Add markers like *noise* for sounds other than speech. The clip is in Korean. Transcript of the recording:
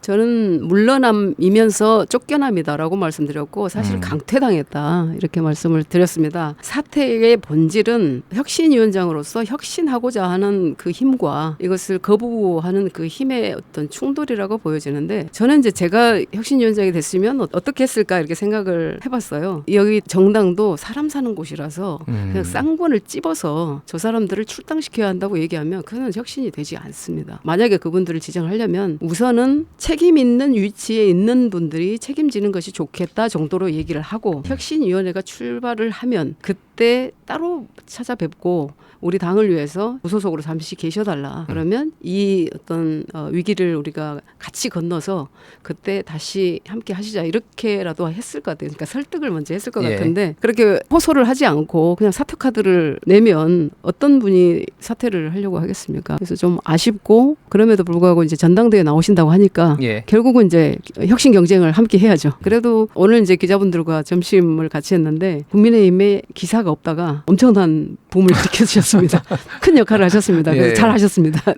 저는 물러남이면서 쫓겨남이다라고 말씀드렸고 사실 음. 강퇴당했다 이렇게 말씀을 드렸습니다. 사태의 본질은 혁신위원장으로서 혁신하고자 하는 그 힘과 이것을 거부하는 그 힘의 어떤 충돌이라고 보여지는데 저는 이제 제가 혁신위원장이 됐으면 어- 어떻게 했을까 이렇게 생각을 해봤어요. 여기 정당도 사람 사는 곳이라서 음. 그냥 쌍권을 찝어서 저 사람들을 출당시켜야 한다고 얘기하면 그는 혁신이 되지 않습니다. 만약에 그분들을 지정하려면 우선은 책임 있는 위치에 있는 분들이 책임지는 것이 좋겠다 정도로 얘기를 하고 혁신위원회가 출발을 하면 그때 따로 찾아뵙고 우리 당을 위해서 무소속으로 잠시 계셔달라. 그러면 이 어떤 어, 위기를 우리가 같이 건너서 그때 다시 함께 하시자 이렇게라도 했을 것 같아요. 그러니까 설득을 먼저 했을 것 예. 같은데 그렇게 호소를 하지 않고 그냥 사퇴 카드를 내면 어떤 분이 사퇴를 하려고 하겠습니까? 그래서 좀 아쉽고 그럼에도 불구하고 이제 전당대회 나오신다고 하니까 예. 결국은 이제 혁신 경쟁을 함께 해야죠. 그래도 오늘 이제 기자분들과 점심을 같이 했는데 국민의힘에 기사가 없다가 엄청난 붐을 일으켜주셨습니다. *laughs* 큰 역할을 하셨습니다. 그래서 예. 잘 하셨습니다.